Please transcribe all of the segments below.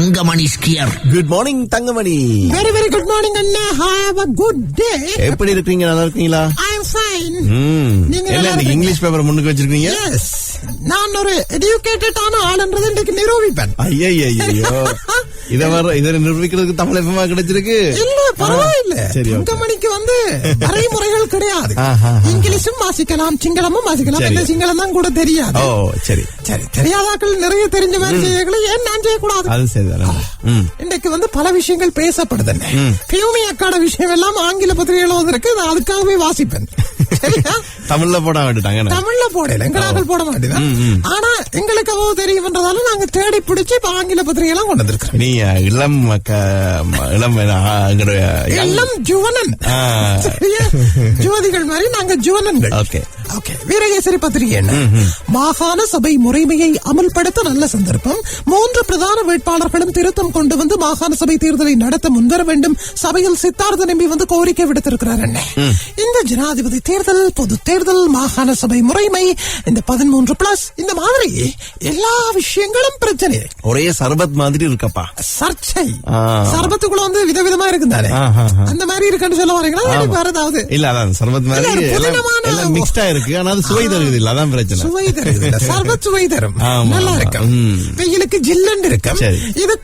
Thangamani skier. Good morning Thangamani. Very very good morning Anna. Have a good day எப்படி இருக்கீங்க நல்லா இருக்கீங்களா? I am fine நீங்க என்ன இருக்கீங்க? இங்கிலீஷ் பேப்பர் முன்னுக்கு வச்சிருக்கீங்க? எஸ் நான் ஒரு எடியூகேட்டடான ஆளுன்றது இன்றைக்கு நிரூபிப்பேன். ஐயோ இத வர இத நிரூபிக்கிறதுக்கு தமிழ் எஃப்எம்ஆ கிடைச்சிருக்கு? இல்ல பரவாயில்ல. சரி, okay. வரைமுறைகள் கிடையாது. இங்கிலீஷும் வாசிக்கலாம் சிங்களமும் வாசிக்கலாம். என்ன சிங்களம் தான் கூட தெரியாது. ஓ சரி. சரி தெரியாதாக்கள் நிறைய தெரிஞ்ச மாதிரி செய்யகளை ஏன் நான் செய்யக்கூடாது? அது சரிதான். ம். இன்றைக்கு வந்து பல விஷயங்கள் பேசப்படுது பியூமி அக்காட விஷயம் எல்லாம் ஆங்கில பத்திரிகை எழுதுவதற்கு நான் அதுக்காகவே வாசிப்பேன்? தமிழ்ல போட விட்டுட்டாங்க தமிழ்ல போடல எங்களாக்கள் போட மாட்டேதான். ஆனா எங்களுக்கு அவ்வளவு தெரியும்ன்றதால நாங்க தேடி பிடிச்சு இப்ப ஆங்கில பத்திரிகை எல்லாம் கொண்டு வந்திருக்கிறோம் நீ இளம் இளம் எல்லாம் ஜுவனன்? ஜோதிகள் மாதிரி நாங்க ஜுவனன்கள் ஓகே. ஓகே வீரகேசரி பத்திரிகை மாகாண சபை முறைமையை அமல்படுத்த நல்ல சந்தர்ப்பம். மூன்று பிரதான வேட்பாளர்களும் திருத்தம் கொண்டு வந்து மாகாண சபை தேர்தலை நடத்த முன்வர வேண்டும். சபையில் சித்தார்த்த நம்பி வந்து கோரிக்கை விடுத்திருக்கிறார் என்ன இந்த ஜனாதிபதி தேர்தல் பொது தேர்தல் மாகாண சபை முறைமை இந்த பதிமூன்று பிளஸ் இந்த மாதிரி எல்லா விஷயங்களும் பிரச்சனை. ஒரே சர்பத் மாதிரி இருக்கப்பா. சர்ச்சை. சர்பத்துக்குள்ள வந்து விதவிதமா இருக்கு தானே. அந்த மாதிரி இருக்குன்னு சொல்ல வரீங்களா? வேற ஏதாவது. இல்ல அதான் சர்பத் இல்ல, மாதிரி ஒரு எல்லாம் புதினமான- எல்லாம் மிக்ஸ்டா இருக்கு. ஆனா அது சுவை தருது இல்ல அதான் பிரச்சனை. சுவை தருது இல்ல, சர்பத் சுவை தரும். ஆமா, நல்லா ஆமா. இருக்கும். ம். வெயிலுக்கு இருக்கும். இது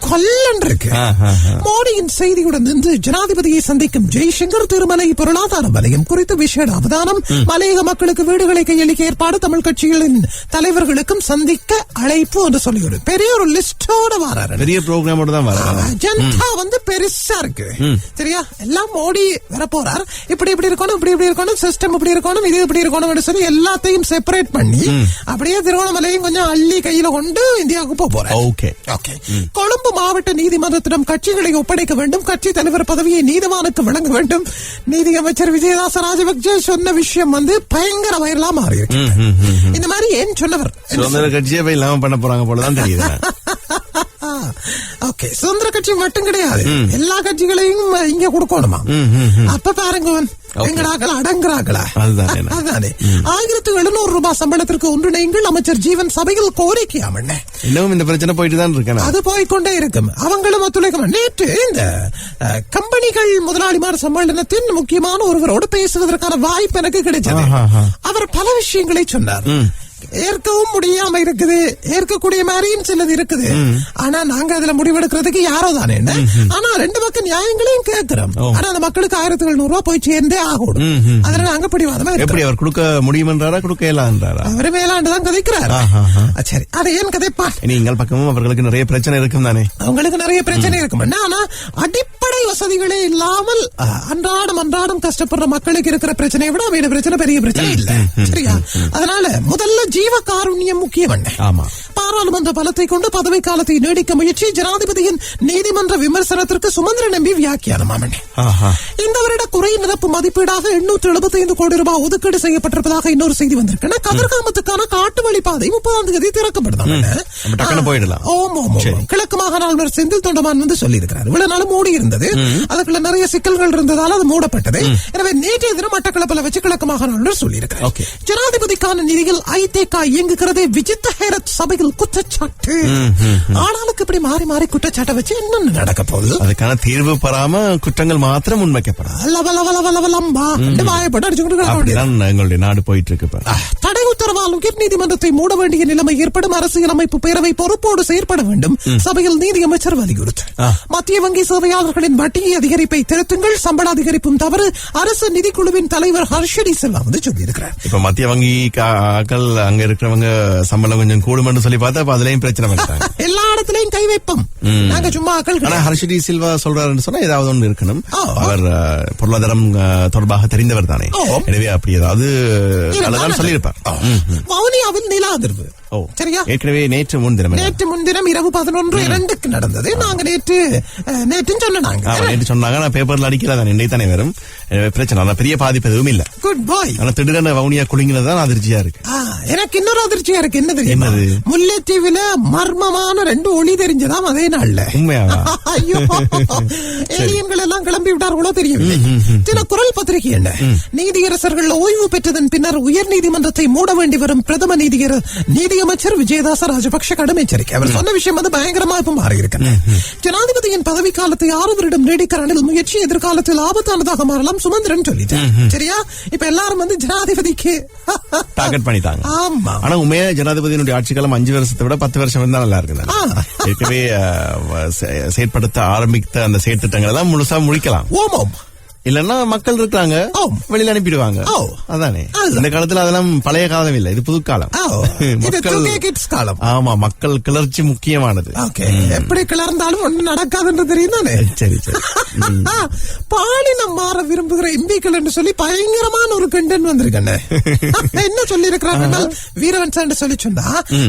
இருக்கு. ஆஹா. மோடியின் செய்தியுடன் நின்று ஜனாதிபதியை சந்திக்கும் ஜெய்சங்கர் திருமலை பொருளாதார வலயம் குறித்து விசேட அவதானம். மலையக மக்களுக்கு வீடுகளை கையளிக்க ஏற்பாடு தமிழ் கட்சிகளின் தலைவர்களுக்கும் சந்திக்க அழைப்பு என்று சொல்லி ஒரு பெரிய ஒரு லிஸ்டோட வராரு. பெரிய ப்ரோக்ராமோட தான் வர அஜந்தா வந்து பெருசா இருக்கு. சரியா? எல்லாம் மோடி வரப்போறார். இப்படி இப்படி இருக்கணும் இப்படி இப்படி இருக்கணும் சிஸ்டம் இப்படி இருக்கணும் இது இப்படி இருக்கணும் சொல்லி எல்லாத்தையும் செப்பரேட் பண்ணி அப்படியே திருவண்ணாமலையும் கொஞ்சம் அள்ளி கையில கொண்டு இந்தியாவுக்கு போக போறார். ஓகே ஓகே கொழும்பு மாவட்ட நீதிமன்றத்திடம் கட்சிகளை ஒப்படைக்க வேண்டும் கட்சி தலைவர் பதவியை நீதிவானுக்கு வழங்க வேண்டும். நீதி அமைச்சர் விஜயதாச ராஜபக்சே சொன்ன விஷயம் வந்து பயங்கர வைரலா மாறி இருக்கு இந்த மாதிரி ஏன் சொன்னவர் கட்சியே போய் இல்லாம பண்ண போறாங்க போலதான் தெரியுது. ஓகே சுதந்திர கட்சி மட்டும் கிடையாது. எல்லா கட்சிகளையும் இங்க கொடுக்கணுமா? அப்ப பாருங்க எங்கடாக்கள் அடங்குறாங்களா அதுதானே. அதானே ஆயிரத்து எழுநூறு ரூபாய் சம்பளத்திற்கு ஒன்றிணைங்கள் அமைச்சர் ஜீவன் சபையில் கோரிக்கையாமண்ண இன்னும் இந்த பிரச்சனை போயிட்டு தான் இருக்கேன் அது போய்க்கொண்டே இருக்கும். அவங்களும் ஒத்துழைக்கும் நேற்று இந்த கம்பெனிகள் முதலாளிமார் சம்மேளனத்தின் முக்கியமான ஒருவரோடு பேசுவதற்கான வாய்ப்பு எனக்கு கிடைச்சது. அவர் பல விஷயங்களை சொன்னார். ஏற்கவும் முடியாம இருக்குது. ஏற்கக்கூடிய மாதிரியும் சிலது இருக்குது. ஆனா நாங்க அதுல முடிவெடுக்கிறதுக்கு யாரோ தானே என்ன? ஆனா ரெண்டு பக்கம் நியாயங்களையும் கேட்கிறோம். ஆனா அந்த மக்களுக்கு ஆயிரத்தி எழுநூறு ரூபாய் போய் சேர்ந்தே ஆகணும். அதுல நாங்க பிடிவாதமா எப்படி அவர் கொடுக்க முடியுமென்றாரா கொடுக்க இயலான்றாரா அவரு மேலாண்டுதான் கதைக்கிறார். ஆஹா, ஆஹா. சரி. அதை ஏன் கதைப்பா நீங்கள் பக்கமும் அவர்களுக்கு நிறைய பிரச்சனை இருக்கும் தானே? அவங்களுக்கு நிறைய பிரச்சனை இருக்கும்? ஆனா அடிப்படை வசதிகளே இல்லாமல் அன்றாடம் அன்றாடம் கஷ்டப்படுற மக்களுக்கு இருக்கிற பிரச்சனையை விட அவட பிரச்சனை பெரிய பிரச்சனை இல்ல. சரியா? அதனால முதல்ல ஜீவ காருண்யம் முக்கியம் ஆமா. பாராளுமன்ற பலத்தை கொண்டு பதவி காலத்தை நீடிக்க முயற்சி ஜனாதிபதியின் நீதிமன்ற விமர்சனத்திற்கு சுமந்திர நம்பி வியாக்கியானமாமண்ணே ஆஹா. இந்த வருட குறை நிரப்பு மதிப்பீடாக எண்ணூற்று எழுபத்தி ஐந்து கோடி ரூபாய் ஒதுக்கீடு செய்யப்பட்டிருப்பதாக இன்னொரு செய்தி வந்திருக்கு கதிர்காமத்துக்கான காட்டு வழிப்பாதை முப்பதாம் தேதி ஓம். கிழக்கு மாகாண ஆளுநர் செந்தில் தொண்டமான் வந்து சொல்லியிருக்கிறார். இவ்வளவு நாள் மூடி இருந்தது. அதுக்குள்ள நிறைய சிக்கல்கள் இருந்ததால அது மூடப்பட்டது. எனவே நேற்றைய தினம் மட்டக்களப்பில் வச்சு கிழக்கு மாகாண ஆளுநர் சொல்லியிருக்கிறார். Okay. ஜனாதிபதிக்கான நிதியில் ஐதேகா இயங்குகிறது விஜித்த ஹேரத் சபையில் குற்றச்சாட்டு. ஆனாலுக்கு இப்படி மாறி மாறி குற்றச்சாட்டை வச்சு என்ன நடக்க போகுது அதுக்கான தீர்வு பெறாம குற்றங்கள் மாத்திரம் முன்வைக்கப்படாது. அப்படிதான் எங்களுடைய நாடு போயிட்டு இருக்கு உத்தரவால் உயர் நீதிமன்றத்தை மூட வேண்டிய நிலைமை ஏற்படும். அரசியலமைப்பு பேரவை பொறுப்போடு செயற்பட வேண்டும். சபையில் நீதி அமைச்சர் வலியுறுத்து. மத்திய வங்கி சேவையாளர்களின் வட்டியை அதிகரிப்பை திருத்துங்கள். சம்பள அதிகரிப்பும் தவறு. அரசு நிதிக்குழுவின் தலைவர் ஹர்ஷடி செல்வா வந்து சொல்லியிருக்கிறார். இப்ப மத்திய வங்கி ஆட்கள் அங்க இருக்கிறவங்க சம்பளம் கொஞ்சம் கூடுமென்னு சொல்லி பார்த்தா அதுலயும் பிரச்சனை இடத்துலயும் கை வைப்போம். நாங்க சும்மா ஆனா. ஹர்ஷடி சில்வா சொல்றாருன்னு சொன்னா ஏதாவது ஒன்று இருக்கணும். அவர் பொருளாதாரம் தொடர்பாக தெரிந்தவர் தானே. எனவே அப்படி ஏதாவது சொல்லியிருப்பார். வவுனியாவில் நில அதிர்வு ஓ சரியா? ஏற்கனவே நேற்று முன்தினம் நேற்று முன்தினம் இரவு பதினொன்று இரண்டுக்கு நடந்தது. நாங்க நேற்று அஹ், நேற்றுன்னு சொன்னாங்க ஆமா, நேற்று சொன்னாங்க. நான் பேப்பர்ல அடிக்கல தான் இன்றைக்கு தானே வரும் எனவே பிரச்சனை ஆனா பெரிய பாதிப்பு எதுவும் இல்ல. குட் பாய் ஆனா திடீரென வவுனியா குலுங்கினது தான் அதிர்ச்சியா இருக்கு. எனக்கு இன்னொரு அதிர்ச்சியா இருக்கு. என்ன தெரியுமா? என்னது? முல்லைத்தீவுல மர்மமான ரெண்டு ஒளி தெரிஞ்சதாம் அதே நாள்ல. உண்மையாவா ஐயோ. ஏலியன்கள் எல்லாம் கிளம்பி விட்டார்களோ தெரியவில்லை. சில குரல் பத்திரிகை என்ன நீதியரசர்கள் ஓய்வு பெற்றதன் பின்னர் உயர் நீதிமன்றத்தை மூட வேண்டி வரும் பிரதம நீதியர் நீதியமைச்சர் விஜயதாச ராஜபக்ஷ கடும் எச்சரிக்கை அவர் சொன்ன விஷயம் வந்து பயங்கரமா இப்ப மாறி இருக்கு ஜனாதிபதியின் பதவி காலத்தை ஆறு வருடம் நீடிக்க ரணில் முயற்சி எதிர்காலத்தில் ஆபத்தானதாக மாறலாம் சுமந்திரன் சொல்லிட்டேன் சரியா இப்ப எல்லாரும் வந்து ஜனாதிபதிக்கு டார்கெட் பண்ணிட்டாங்க ஆமா ஆனா உண்மையா ஜனாதிபதியினுடைய ஆட்சி காலம் அஞ்சு வருஷத்தை விட பத்து வருஷம் இருந்தா நல்லா இருக்கு. ஏற்கனவே செயற்படுத்த ஆரம்பித்த அந்த செயற்திட்டங்கள் எல்லாம் முழுசா முடிக்கலாம் ஓமம் இல்லன்னா மக்கள் இருக்காங்க. வெளியில அனுப்பிடுவாங்க. அதானே. இந்த காலத்துல அதெல்லாம் பழைய காலம் இல்ல இது புது காலம். ஓ, இது 2K kids காலம். ஆமா மக்கள் கிளர்ச்சி முக்கியமானது. எப்படி கிளர்ந்தாலும் ஒண்ணு நடக்காதுன்னு தெரியும் தானே சரி சரி. பாலினம் மாற விரும்புகிற எம்பிக்கள் என்று சொல்லி பயங்கரமான ஒரு கண்டன் வந்திருக்கேன் என்ன சொல்லி இருக்கிறார்கள் வீரவன் சாண்டு சொல்லி சொன்னா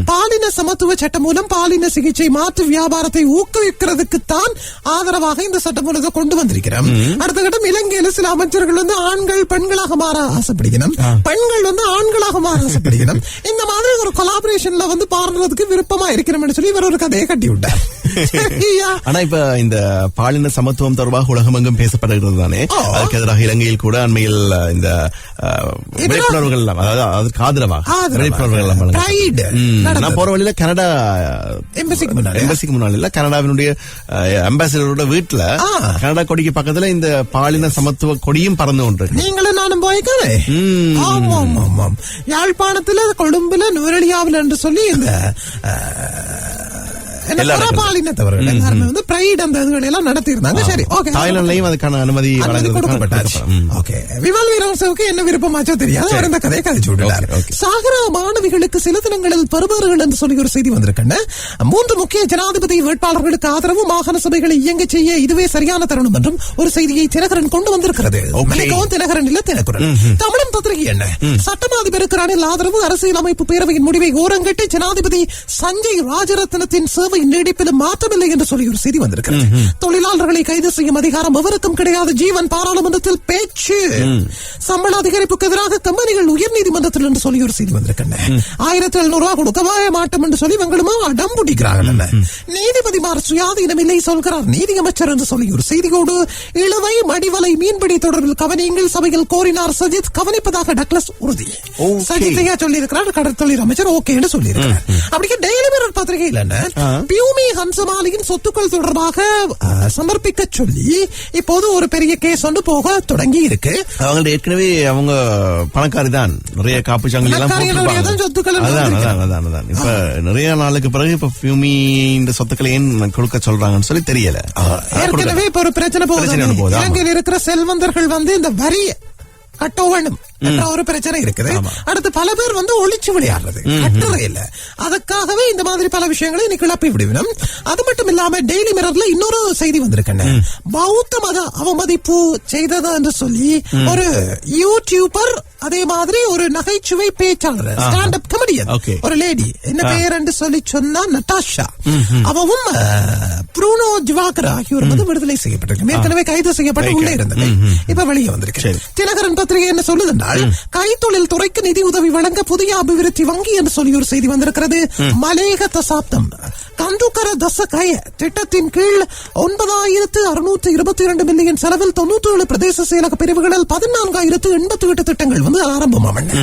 பாலின சமத்துவ சட்டம் மூலம் பாலின சிகிச்சை மாற்று வியாபாரத்தை ஊக்குவிக்கிறதுக்கு தான் ஆதரவாக இந்த சட்டம் மூலத்தை கொண்டு வந்திருக்கிறோம். அடுத்த கட்டம் இலங்கையில சில அமைச்சர்கள் வந்து ஆண்கள் பெண்களாக மாற ஆசைப்படுகிறோம் பெண்கள் வந்து ஆண்களாக மாற ஆசைப்படுகிறோம் இந்த மாதிரி ஒரு கொலாபரேஷன்ல வந்து பாடுறதுக்கு விருப்பமா இருக்கிறோம்னு சொல்லி இவர் ஒரு கதையை கட்டி விட்டார்? ஆனா இப்ப இந்த பாலின சமத்துவம் தொடர்பாக உலகமெங்கும் பேசப்படுகிறது தானே. அதுக்கு எதிராக இலங்கையில் கூட அண்மையில் இந்த விழிப்புணர்வுகள் எல்லாம் அதாவது அதற்கு ஆதரவாக. விழிப்புணர்வுகள் எல்லாம். நான் போற வழியில கனடா. எம்பசிக்கு முன்னாடி கனடாவினுடைய அம்பாசிடரோட வீட்டுல. கனடா கொடிக்கு பக்கத்துல இந்த பாலின சமத்துவ கொடியும் பறந்து கொண்டு நீங்களும் நானும் போய்க்கானே ம். ஆமாம் ஆமாம் யாழ்ப்பாணத்துல கொழும்புல நுவரெலியாவில் என்று சொல்லி இந்த என்ன எல்லா புறப்பாலினத்தவர்கள் எல்லாருமே வந்து பிரைட் அந்த இதுகளை எல்லாம் நடத்தி இருந்தாங்க சரி ஓகே தாய்லாந்துலயும் அதுக்கான அனுமதி அனுமதி வழங்குறதுக்கான கொடுக்கப்பட்டாச்சு. கொடுக்கப்படும். ம். ஓகே விமல் வீரவசவுக்கு என்ன விருப்பமாச்சோ தெரியாது. அவர் இந்த கதையை கதைச்சு விட்டுட்டார். Okay, okay. சாகரா மாணவிகளுக்கு சில தினங்களில் பெறுபவர்கள் என்று சொல்லி ஒரு செய்தி வந்திருக்கேன் மூன்று முக்கிய ஜனாதிபதி வேட்பாளர்களுக்கு ஆதரவு மாகாண சபைகளை இயங்க செய்ய இதுவே சரியான தருணம் என்றும் ஒரு செய்தியை தினகரன் கொண்டு வந்திருக்கிறது. மன்னிக்கவும் தினகரன் இல்ல தினகுரன். தமிழன் பத்திரிகை என்ன? சட்டமா அதிபருக்கு ரணில் ஆதரவு அரசியலமைப்பு பேரவையின் முடிவை ஓரங்கட்டி ஜனாதிபதி சஞ்சய் ராஜரத்னத்தின் சேவை நீடிப்பிலும் மாற்றமில்லை என்று சொல்லி ஒரு செய்தி வந்திருக்கிறது. தொழிலாளர்களை கைது செய்யும் அதிகாரம் எவருக்கும் கிடையாது. ஜீவன் பாராளுமன்றத்தில் பேச்சு. சம்பள அதிகரிப்புக்கு எதிராக கம்பெனிகள் உயர்நீதிமன்றத்தில் என்று சொல்லி ஒரு செய்தி வந்திருக்கின்றன. ஆயிரத்தி எழுநூறு ரூபாய் கொடுக்கவே மாட்டோம் என்று சொல்லி இவங்களுமா அடம் பிடிக்கிறார்கள் என்ன நீதிபதிமார் சுயாதீனம் இல்லை சொல்கிறார். நீதியமைச்சர் என்று சொல்லி ஒரு செய்தியோடு இழுவை மடிவலை மீன்பிடி தொடர்பில் கவனியுங்கள் சபையில் கோரினார் சஜித். கவனிப்பதாக டக்ளஸ் உறுதி. சஜித்தையா சொல்லி இருக்கிறார் கடற்தொழில் அமைச்சர் ஓகே என்று சொல்லி இருக்கிறார் அப்படியே டெய்லி மிரர் பத்திரிகையில் என்ன? பியூமி ஹன்சமாலியின் சொத்துக்கள் தொடர்பாக சமர்ப்பிக்க சொல்லி இப்போது ஒரு பெரிய கேஸ் ஒன்று போக தொடங்கி இருக்கு அவங்கள்ட்ட ஏற்கனவே அவங்க பணக்காரி தான் நிறைய காப்பு சங்கிலி எல்லாம் சொத்துக்கள் இப்ப நிறைய நாளுக்கு பிறகு இப்ப பியூமி இந்த சொத்துக்களை ஏன் கொடுக்க சொல்றாங்கன்னு சொல்லி தெரியல. ஏற்கனவே இப்ப ஒரு பிரச்சனை போகுது. இலங்கையில் இருக்கிற செல்வந்தர்கள் வந்து இந்த வரி கட்ட வேணும் என்ற ஒரு பிரச்சனை இருக்குது. அடுத்து பல பேர் வந்து ஒளிச்சு விளையாடுறது. கட்டுறது இல்ல. அதுக்காகவே இந்த மாதிரி பல விஷயங்களை இன்னைக்கு கிளப்பி விடுவினோம். அது மட்டும் இல்லாம டெய்லி மிரர்ல இன்னொரு செய்தி வந்திருக்கேன் பௌத்த மத அவமதிப்பு செய்தது என்று சொல்லி ஒரு யூடியூபர் அதே மாதிரி ஒரு நகைச்சுவை பேச்சாளர் ஸ்டாண்ட் அப் கமெடியன். ஒரு லேடி என்ன பெயர் என்று சொல்லி சொன்னா நட்டாஷா. அவவும் ப்ரூனோ ஜிவாகர் ஆகியோர் வந்து விடுதலை செய்யப்பட்டிருக்கு. ஏற்கனவே கைது செய்யப்பட்டு உள்ளே இருந்தது. இப்ப வெளியே வந்திருக்கு. தினகரன் பத்திரிகை என்ன சொல்லுதென்றால் கைத்தொழில் துறைக்கு நிதி உதவி வழங்க புதிய அபிவிருத்தி வங்கி என்று சொல்லி ஒரு செய்தி வந்திருக்கிறது. மலேக தசாப்தம். கந்துக்கர தசகய திட்டத்தின் கீழ் ஒன்பதாயிரத்து அறுநூற்று இருபத்தி இரண்டு மில்லியன் செலவில் தொண்ணூற்றி ஏழு பிரதேச செயலக பிரிவுகளில் பதினான்காயிரத்து எண்பத்தி எட்டு திட்டங்கள் வந்து ஆரம்பமாவன.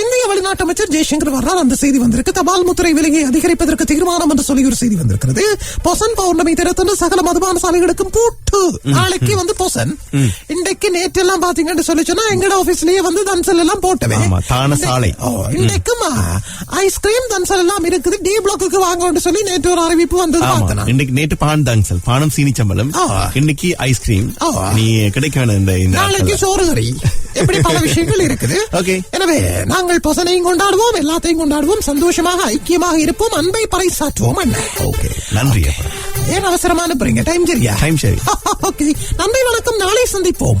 இந்திய வெளிநாட்டு அமைச்சர் ஜெய்சங்கர் வர்றார். அந்த செய்தி வந்திருக்கு. தபால் முத்திரை விலையை அதிகரிப்பதற்கு தீர்மானம் என்று சொல்லி ஒரு செய்தி வந்திருக்கிறது. பொசன் பௌர்ணமி தினத்தன்று சகல மதுபான சாலைகளுக்கும் பூட்டு. நாளைக்கு வந்து பொசன். இன்றைக்கு நேற்றெல்லாம் பாத்தீங்கன்னு சொல்லி சொன்னா எங்கட ஆபீஸ்லயே வந்து தன்சல் எல்லாம் போட்டவே ஆமா, தான சாலை. ஓ, இன்றைக்கும் ஐஸ்கிரீம் தன்சல் எல்லாம் இருக்குது. டி பிளாக்குக்கு வாங்கன்னு சொல்லி நேற்று ஒரு அறிவிப்பு வந்தது பார்த்தேன்? இன்னைக்கு நேற்று பான் தாங்சல் பானம் சீனி சம்பளம் ஆ. இன்னைக்கு ஐஸ்கிரீம். நீ கிடைக்க வேணும் இந்த நாளைக்கு. சோறு கறி. எப்படி பல விஷயங்கள் இருக்குது. Okay. எனவே நாங்கள் பொசனையும் கொண்டாடுவோம் எல்லாத்தையும் கொண்டாடுவோம். சந்தோஷமாக ஐக்கியமாக இருப்போம். அன்பை பறைசாற்றுவோம் ஓகே நன்றி அப்பா. ஏன் அவசரமா அனுப்புறீங்க டைம் சரியா? டைம் சரி. ஓகே நன்றி வணக்கம். நாளை சந்திப்போம்.